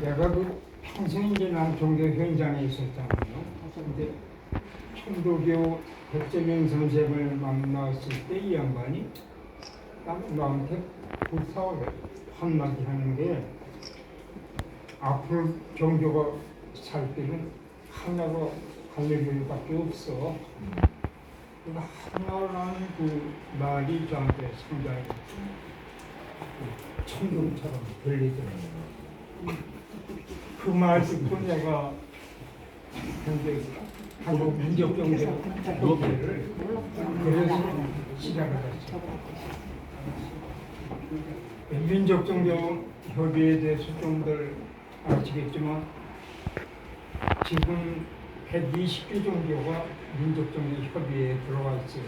내가 그 평생 이제 난 종교 현장에 있었잖아요. 근데 청도교 백재명 선생을 만났을 때 이 양반이 딱 나한테 부탁을 한마디 하는 게 앞으로 종교가 살 때는 하나가 할렐루야밖에 없어. 그 하나라는 그 말이 저한테 상당히 천둥처럼 들리더라고요. 그말 듣고 내가 현재 한국 민족 경제 협의회를 그래서 시작을 했죠. 민족종교 협의에 대해서 좀더 아시겠지만 지금 120개 종교가 민족종교 협의회에 들어와 있어요.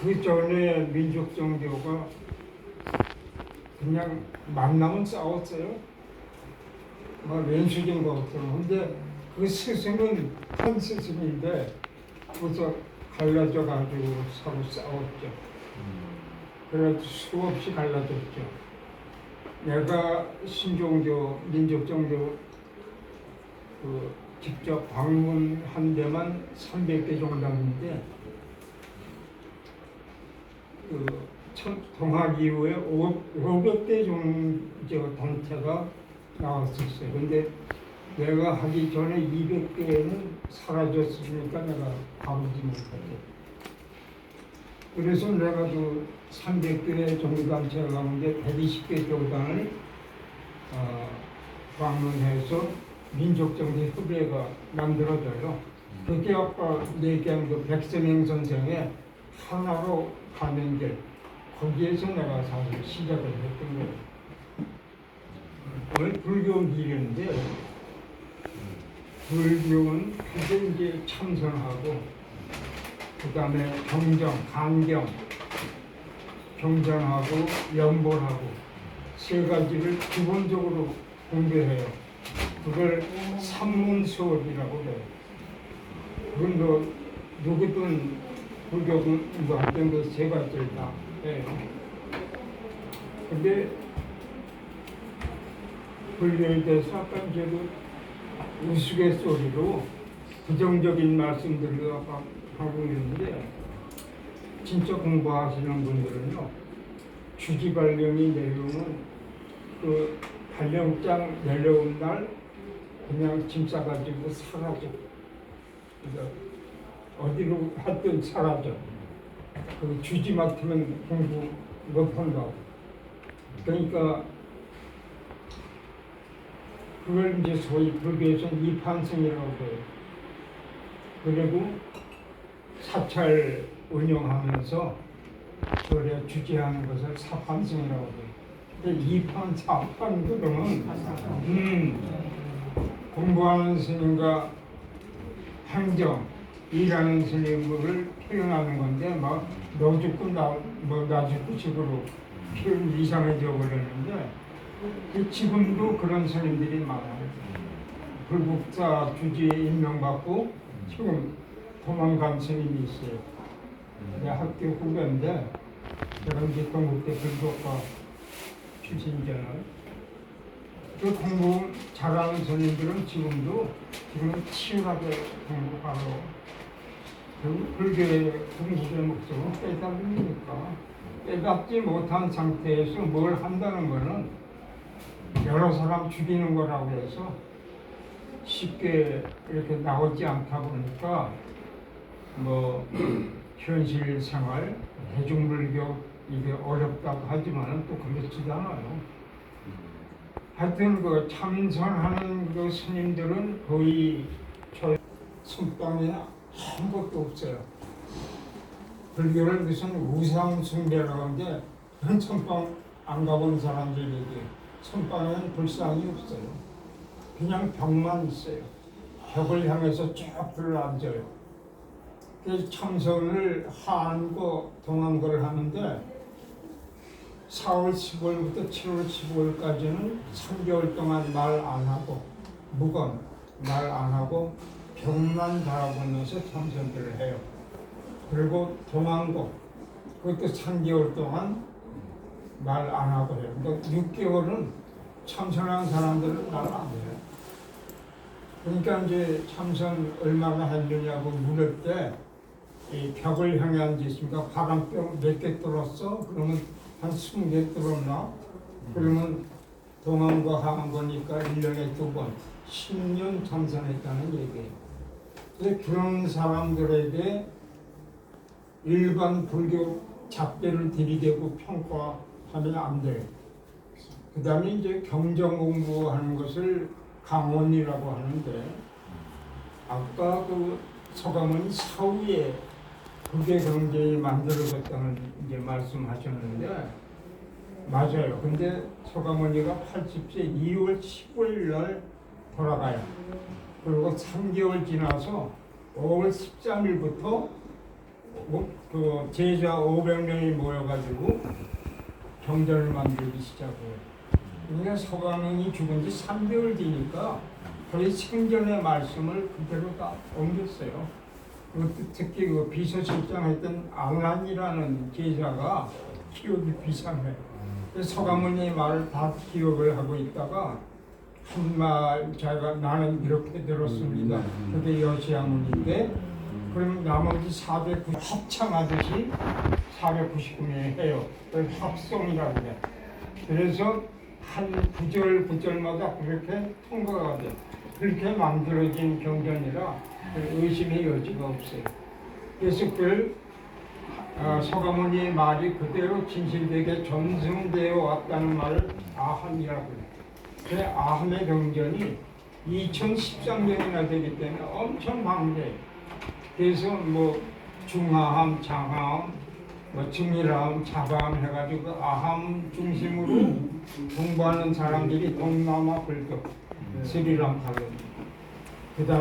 그 전에 민족종교가 그냥 만나면 싸웠어요. 막 왼수진 것처럼. 근데 그 스승은 한 스승인데 그래서 갈라져 가지고 서로 싸웠죠. 그래서 수없이 갈라졌죠. 내가 신종교, 민족종교 그 직접 방문한 데만 300개 정도인데 그 천- 통합 이후에 500대 정도 단체가 나왔었어요. 근데 내가 하기 전에 200개는 사라졌으니까 내가 가보지 못했죠. 그래서 내가 그 300개 종교단체 가운데 120개 교단을 어, 방문해서 민족정치 협의회가 만들어져요. 그게 아까 얘기한 그 백선행 선생의 하나로 가는 길 거기에서 내가 사실 시작을 했던 거예요. 오늘 불교 길인데 불교는 그게 이제 참선하고 그 다음에 경정, 간경, 경전하고 연보하고 세 가지를 기본적으로 공부해요. 그걸 산문 수업이라고 해요. 그건 뭐 누구든 불교든 뭐 하여튼 그세 가지를 다 해요. 근데 불교에 대해서 아까 이제도 우스갯소리로 부정적인 말씀들을 하고 있는데 진짜 공부하시는 분들은요 주지 발령이 내려오면 그 발령장 내려온 날 그냥 짐 싸가지고 사라져 그러니까 어디로 하든 사라져 그 주지 맡으면 공부 못한다고. 그러니까 그걸 이제 소위 불교에서 이판승이라고 해요. 그리고 사찰 운영하면서 그래 주재하는 것을 사판승이라고 해요. 이판 사판 그러면 음, 공부하는 스님과 행정 일하는 스님을 표현하는 건데 막 너 죽고 나뭐나 죽고 식으로 표현 이상해져 버렸는데 그 지금도 그런 스님들이 많아요. 불국사 주지에 임명받고 지금 도망간 스님이 있어요. 내 학교 후배인데 제가 이제 동국대 불교과 출신이잖아요. 그 공부 잘하는 스님들은 지금도 지금 치열하게 공부하고 불교의 공부의 목적은 깨달음이니까 깨닫지 못한 상태에서 뭘 한다는 거는 여러 사람 죽이는 거라고 해서 쉽게 이렇게 나오지 않다 보니까 뭐 현실 생활, 대중불교 이게 어렵다고 하지만은 또 그렇지도 않아요. 하여튼 그 참선하는 그 스님들은 거의 저 선방에 아무것도 없어요. 불교를 무슨 우상 숭배라고 하는데 그런 선방 안 가본 사람들에게 선방에는 불상이 없어요. 그냥 벽만 있어요. 벽을 향해서 쭉 들어앉아요. 그래서 참선을 한거 동안거를 하는데 4월 15일부터 7월 15일까지는 3개월 동안 말 안 하고 무건 말 안 하고 벽만 바라보면서 참선들을 해요. 그리고 동안고 그것도 3개월 동안 말 안 하고 해요. 그러니까 6개월은 참선한 사람들은 나는 안 돼요. 그러니까 이제 참선 얼마나 했느냐고 물을 때, 이 벽을 향해 앉으시니까 바람병 몇 개 뚫었어? 그러면 한 스무 개 뚫었나? 그러면 동안과 하안거니까 1년에 두 번, 10년 참선했다는 얘기예요. 근데 그런 사람들에게 일반 불교 작대를 들이대고 평가하면 안 돼요. 그 다음에 이제 경정 공부하는 것을 강원이라고 하는데, 아까 그 서가모니 사후에 국외 경제에 만들어졌다는 이제 말씀하셨는데, 맞아요. 근데 서가모니가 80세 2월 15일 날 돌아가요. 그리고 3개월 지나서 5월 13일부터 그 제자 500명이 모여가지고 경전을 만들기 시작해요. 그러니까 서가모니 죽은 지 3개월 뒤니까 거의 생전의 말씀을 그대로 다 옮겼어요. 그 특히 그 비서실장 했던 알란이라는 제자가 기억이 비상해요. 그래서 서가모니 말을 다 기억을 하고 있다가 한말 제가 나는 이렇게 들었습니다. 그게 여시아문인데 그럼 나머지 490 합창하듯이 499명이 해요. 그걸 합성이라고 해. 그래서 한 구절 구절마다 그렇게 통과가 돼. 그렇게 만들어진 경전이라 의심의 여지가 없어요. 그래서 그걸 어, 서가모니의 말이 그대로 진실되게 전승되어 왔다는 말을 아함이라고 해요. 그 아함의 경전이 2013년이나 되기 때문에 엄청 방대해요. 그래서 뭐 중하함, 장하함, 뭐 중일함, 자바함 해가지고 그 아함 중심으로 공부하는 사람들이 동남아 불교, 스리랑카거든요. 그 다음